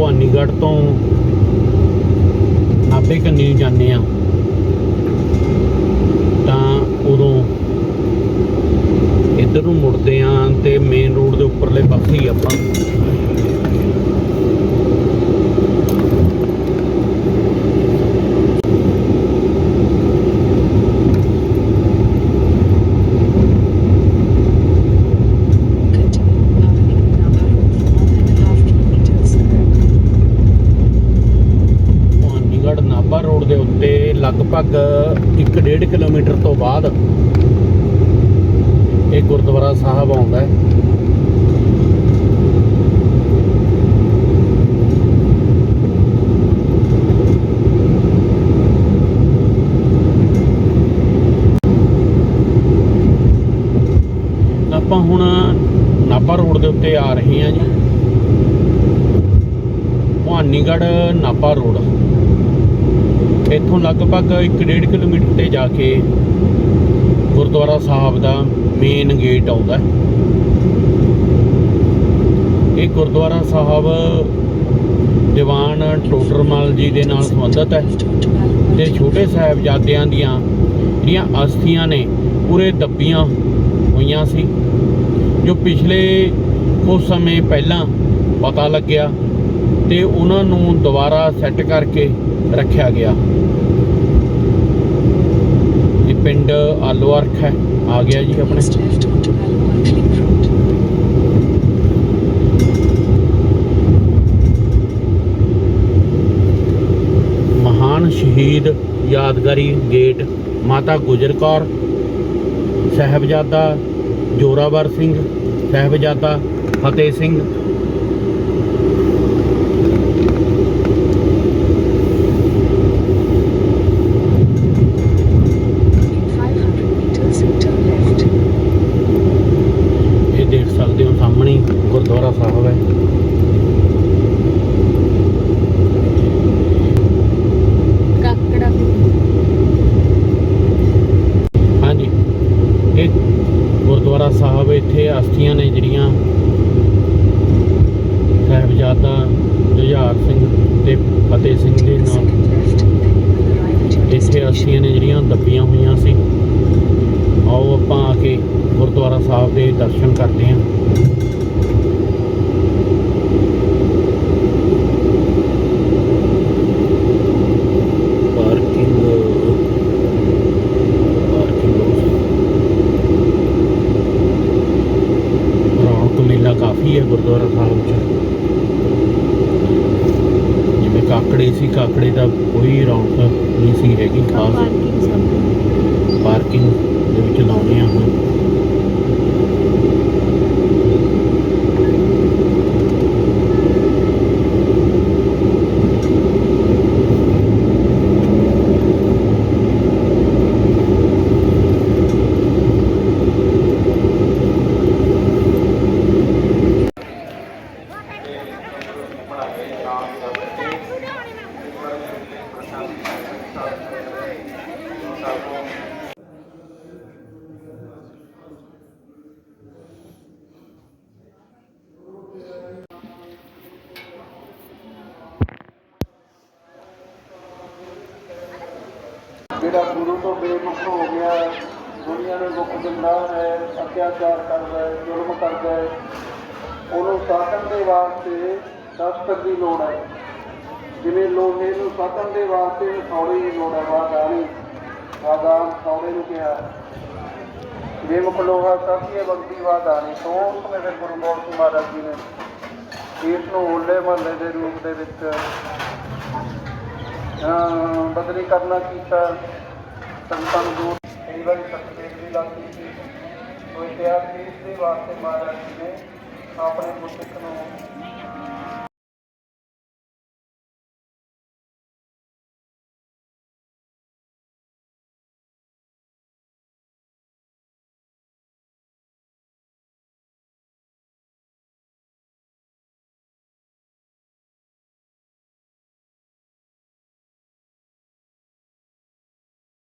ਭਵਾਨੀਗੜ੍ਹ ਤੋਂ ਨਾਭੇ ਕੰਨੀ ਜਾਂਦੇ ਆ ਤਾਂ ਉਦੋਂ ਇੱਧਰ ਨੂੰ ਮੁੜਦੇ ਆ ਤੇ ਮੇਨ ਰੋਡ ਦੇ ਉੱਪਰਲੇ ਪਾਸੇ ਹੀ ਆਪਾਂ। ਲਗਭਗ 1.5 ਕਿਲੋਮੀਟਰ ਤੋਂ ਬਾਅਦ ਇਹ ਗੁਰਦੁਆਰਾ ਸਾਹਿਬ ਆਉਂਦਾ ਹੈ। ਆਪਾਂ ਹੁਣ ਨਾਭਾ ਰੋਡ ਦੇ ਉੱਤੇ ਆ ਰਹੇ ਹਾਂ ਜੀ। ਭਵਾਨੀਗੜ੍ਹ ਨਾਭਾ ਰੋਡ। ਇੱਥੋਂ ਲਗਭਗ 1.5 ਕਿਲੋਮੀਟਰ ਤੇ ਜਾ ਕੇ ਗੁਰਦੁਆਰਾ ਸਾਹਿਬ ਦਾ ਮੇਨ ਗੇਟ ਆਉਂਦਾ ਹੈ। ਇਹ ਗੁਰਦੁਆਰਾ ਸਾਹਿਬ ਦੀਵਾਨ ਟੋਡਰਮਲ ਜੀ ਦੇ ਨਾਲ ਸੰਬੰਧਿਤ ਹੈ Left ਤੇ ਛੋਟੇ ਸਾਹਿਬਜ਼ਾਦਿਆਂ ਦੀਆਂ ਜਿਹੜੀਆਂ ਅਸਥੀਆਂ ਨੇ, ਪੂਰੇ ਦੱਬੀਆਂ ਹੋਈਆਂ ਸੀ, ਜੋ ਪਿਛਲੇ ਕੁਝ ਸਮੇਂ ਪਹਿਲਾਂ ਪਤਾ ਲੱਗਿਆ ਤੇ ਉਹਨਾਂ ਨੂੰ ਦੁਬਾਰਾ ਸੈੱਟ ਕਰਕੇ ਰੱਖਿਆ ਗਿਆ ਇਹ ਪਿੰਡ ਆਲੋਅਰਖ ਹੈ ਆ ਗਿਆ ਜੀ ਆਪਣੇ East left onto Alua Clean Road. ਮਹਾਨ ਸ਼ਹੀਦ ਯਾਦਗਾਰੀ ਗੇਟ ਮਾਤਾ ਗੁਜਰ ਕੌਰ ਸਾਹਿਬਜ਼ਾਦਾ ਜੋਰਾਵਰ ਸਿੰਘ ਸਾਹਿਬਜ਼ਾਦਾ ਫਤਿਹ ਸਿੰਘ ਸਾਹਮਣੇ ਗੁਰਦੁਆਰਾ ਸਾਹਿਬ ਹੈ। ਕਾਕੜਾ ਹਾਂਜੀ। ਇਹ ਗੁਰਦੁਆਰਾ ਸਾਹਿਬ ਇੱਥੇ ਅਸਥੀਆਂ ਨੇ ਜਿਹੜੀਆਂ ਸਾਹਿਬਜ਼ਾਦਾ ਜੁਝਾਰ ਸਿੰਘ ਤੇ ਫਤਿਹ ਸਿੰਘ ਦੇ your ਇੱਥੇ. ਅਸਥੀਆਂ ਨੇ ਜਿਹੜੀਆਂ ਦੱਬੀਆਂ ਹੋਈਆਂ ਸੀ। ਆਓ ਆਪਾਂ ਆ ਕੇ ਗੁਰਦੁਆਰਾ ਸਾਹਿਬ ਦੇ ਦਰਸ਼ਨ ਕਰਦੇ ਹਾਂ ਪਾਰਕਿੰਗ ਪਾਰਕਿੰਗ ਰੌਣਕ ਮੇਲਾ ਕਾਫੀ ਹੈ ਗੁਰਦੁਆਰਾ ਸਾਹਿਬ 'ਚ ਜਿਵੇਂ ਕਾਕੜੇ ਸੀ ਕਾਕੜੇ ਦਾ ਕੋਈ ਰੌਣਕ ਨਹੀਂ ਸੀ ਹੈਗੀ ਖਾਸ ਪਾਰਕਿੰਗ ਦੇ ਵਿੱਚ ਲਾਉਣੇ ਆ ਹੁਣ ਜਿਹੜਾ ਗੁਰੂ ਤੋਂ ਬੇਮੁਖ ਹੋ ਗਿਆ, ਦੁਨੀਆ ਨੂੰ ਦੁੱਖ ਦਿੰਦਾ ਹੈ, ਅਤਿਆਚਾਰ ਕਰਦਾ ਹੈ, ਜ਼ੁਲਮ ਕਰਦਾ ਹੈ, ਉਹਨੂੰ ਸਾਧਨ ਦੇ ਵਾਸਤੇ ਸ਼ਸਤਰ ਦੀ ਲੋੜ ਹੈ। ਜਿਵੇਂ ਲੋਹੇ ਨੂੰ ਸਾਧਨ ਦੇ ਵਾਸਤੇ ਹਥੌੜੇ ਦੀ ਲੋੜ ਹੈ ਵਾਦਾਨੀ ਵਾਦਾਨ ਹਥੌੜੇ ਨੂੰ ਕਿਹਾ। ਬੇਮੁਖ ਲੋਹਾ ਸਾਥੀਏ ਬੰਦੀ ਵਾਦਾਨੀ ਤੋਂ ਉਸ ਸਮੇਂ ਫਿਰ ਗੁਰੂ ਗੋਬਿੰਦ ਸਿੰਘ ਮਹਾਰਾਜ ਜੀ ਨੇ। ਇਸ ਨੂੰ ਹੋਲੇ ਮਹੱਲੇ ਦੇ ਰੂਪ ਦੇ ਵਿੱਚ ਬਦਲੀ ਕਰਨਾ ਕੀਤਾ। ਸੰਤਾਂ ਨੂੰ ਦੂਰ ਕਈ ਵਾਰੀ ਸਤਿਵੇਦ ਵੀ ਲੱਗਦੀ ਸੀ ਸੋ ਇਤਿਹਾਸ ਦੇ ਵਾਸਤੇ ਮਹਾਰਾਜ ਜੀ ਨੇ ਆਪਣੇ ਗੁਰਸਿੱਖ ਨੂੰ